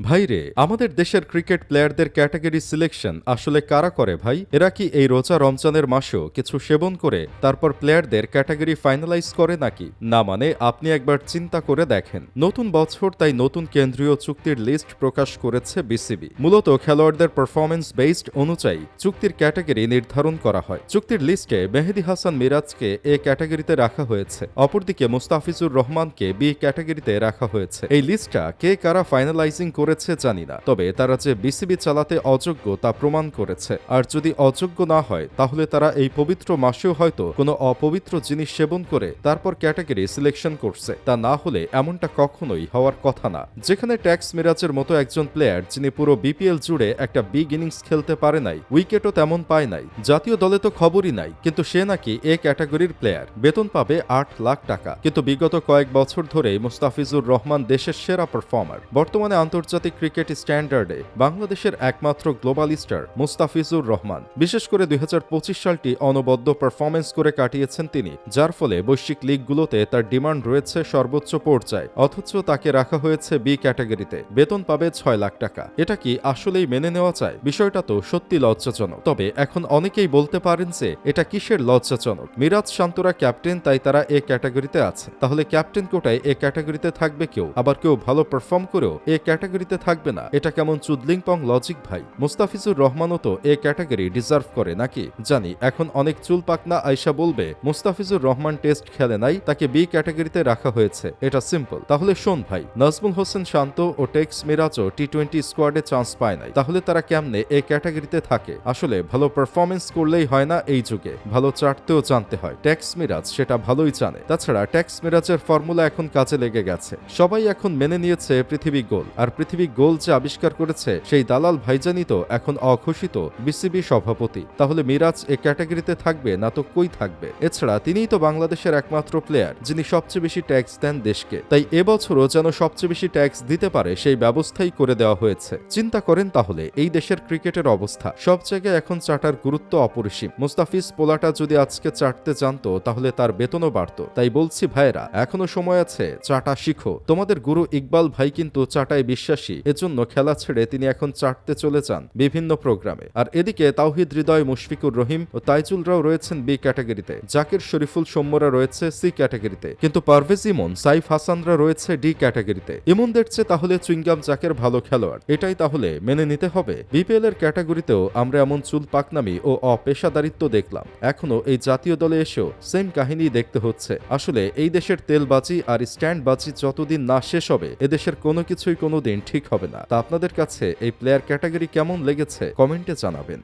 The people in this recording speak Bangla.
ভাইরে আমাদের দেশের ক্রিকেট প্লেয়ারদের ক্যাটাগরি সিলেকশন আসলে কারা করে ভাই? এরা কি এই রোজা রমজানের মাসেও কিছু সেবন করে, তারপর প্লেয়ারদের ক্যাটাগরি ফাইনালাইজ করে নাকি? না মানে আপনি একবার চিন্তা করে দেখেন। নতুন বছর তাই নতুন কেন্দ্রীয় চুক্তির লিস্ট প্রকাশ করেছে বিসিবি। মূলত খেলোয়াড়দের পারফরমেন্স বেসড অনুযায়ী চুক্তির ক্যাটাগরি নির্ধারণ করা হয়। চুক্তির লিস্টে মেহেদি হাসান মিরাজকে এ ক্যাটাগরিতে রাখা হয়েছে। অপরদিকে মুস্তাফিজুর রহমানকে বি ক্যাটাগরিতে রাখা হয়েছে। এই লিস্টটা কে কারা ফাইনালাইজিং করেছে জানি না। তবে তারা যে বিসিবি চালাতে অযোগ্য তা প্রমাণ করেছে। আর যদি অযোগ্য না হয়, তাহলে তারা এই পবিত্র মাসেও হয়তো কোনো অপবিত্র জিনিস সেবন করে তারপর ক্যাটাগরি সিলেকশন করছে। তা না হলে এমনটা কখনোই হওয়ার কথা না। যেখানে ট্যাক্স মিরাজের মতো একজন প্লেয়ার, যিনি পুরো বিপিএল জুড়ে একটা বিগ ইনিংস খেলতে পারে নাই, উইকেটও তেমন পায় নাই, জাতীয় দলে তো খবরই নাই, কিন্তু সে নাকি এ ক্যাটাগরির প্লেয়ার। বেতন পাবে আট লাখ টাকা। কিন্তু বিগত কয়েক বছর ধরেই মুস্তাফিজুর রহমান দেশের সেরা পারফর্মার। বর্তমানে আন্তর্জাতিক ক্রিকেট স্ট্যান্ডার্ডে বাংলাদেশের একমাত্র গ্লোবাল স্টার মুস্তাফিজুর রহমান। বিশেষ করে দুই হাজার পঁচিশ সালটি অনবদ্য পারফরমেন্স করে কাটিয়েছেন তিনি, যার ফলে বৈশ্বিক লিগগুলোতে তার ডিমান্ড রয়েছে সর্বোচ্চ পর্যায়ে, অথচ তাকে রাখা হয়েছে বি ক্যাটাগরিতে। বেতন পাবে ছয় লাখ টাকা। এটা কি আসলেই মেনে নেওয়া যায়? বিষয়টা তো সত্যি লজ্জাজনক। তবে এখন অনেকেই বলতে পারেন যে, এটা কিসের লজ্জাজনক? মিরাজ শান্তরা ক্যাপ্টেন, তাই তারা এ ক্যাটাগরিতে আছে। তাহলে ক্যাপ্টেন কোটায় এ ক্যাটাগরিতে থাকবে কেউ? আবার কেউ ভালো পারফর্ম করেও এ ক্যাটাগরিতে থাকবে না। এটা কেমন চুদলিংপং লজিক ভাই? মুস্তাফিজুর রহমানও তো এ ক্যাটাগরি ডিজার্ভ করে নাকি? জানি, এখন অনেক চুল পাকনা আয়সা বলবে, মুস্তাফিজুর রহমান টেস্ট খেলে নাই, তাকে বি ক্যাটাগরিতে রাখা হয়েছে। এটা সিম্পল তাহলে শোন ভাই, নাজমুল হোসেন শান্ত ও টেক্স মিরাজও টি টোয়েন্টি স্কোয়াডে চান্স পায় নাই। তাহলে তারা কেমনে এ ক্যাটাগরিতে থাকে? আসলে ভালো পারফরমেন্স করলেই হয় না এই যুগে। ভালো চাটতেও জানতে হয়। ট্যাক্স মিরাজ সেটা ভালোই জানে। তাছাড়া ট্যাক্স মিরাজের ফর্মুলা এখন কাজে লেগে গেছে। সবাই এখন মেনে নিয়েছে পৃথিবী গোল। আর পৃথিবী গোল যে আবিষ্কার করেছে, সেই দালাল ভাইজানি তো এখন অঘোষিত বিসিবি সভাপতি। তাহলে মিরাজ এ ক্যাটাগরিতে থাকবে না তো কই থাকবে? এছাড়া তিনিই তো বাংলাদেশের একমাত্র প্লেয়ার যিনি সবচেয়ে বেশি ট্যাক্স দেন দেশকে। তাই এবছরও যেন সবচেয়ে বেশি ট্যাক্স দিতে পারে সেই ব্যবস্থাই করে দেওয়া হয়েছে। চিন্তা করেন তাহলে, এই দেশের ক্রিকেটের অবস্থা। সব জায়গায় এখন চাটার গুরুত্ব অপরিসীম। মুস্তাফিজ পোলাটা যদি আজকে চাটতে জানতো, তাহলে তার বেতনও বাড়তো। তাই বলছি ভাইরা এখনও সময় আছে চাটা শিখো। তোমাদের গুরু ইকবাল ভাই কিন্তু চাটায় বিশ্বাসী এজন্য খেলা ছেড়ে তিনি এখন চাটতে চলে যান বিভিন্ন প্রোগ্রামে। আর এদিকে তাওহিদ হৃদয়, মুশফিকুর রহিম ও তাইজুলরাও রয়েছেন বি ক্যাটাগরিতে। জাকির শরীফুল সৌম্যরা রয়েছে সি ক্যাটাগরিতে। কিন্তু পারভেজ ইমন, সাইফ হাসানরা রয়েছে ডি ক্যাটাগরিতে। ইমনদের চেয়ে তাহলে চুইংগাম জাকের ভালো খেলোয়াড়। এটাই তাহলে মেনে নিতে হবে। বিপিএল এর ক্যাটাগরিতেও আমরা এমন চুল পাকনামি ও অপেশাদারিত্ব দেখলাম। এখনও এই জাতীয় দলে এসেও সেম কাহিনী দেখতে হচ্ছে। আসলে এই দেশের তেলবাজি আর স্ট্যান্ডবাজি যতদিন না শেষ হবে, এদেশের কোনো কিছুই কোনোদিন ঠিক হবে না। তা আপনাদের কাছে এই প্লেয়ার ক্যাটাগরি কেমন লেগেছে? কমেন্টে জানাবেন।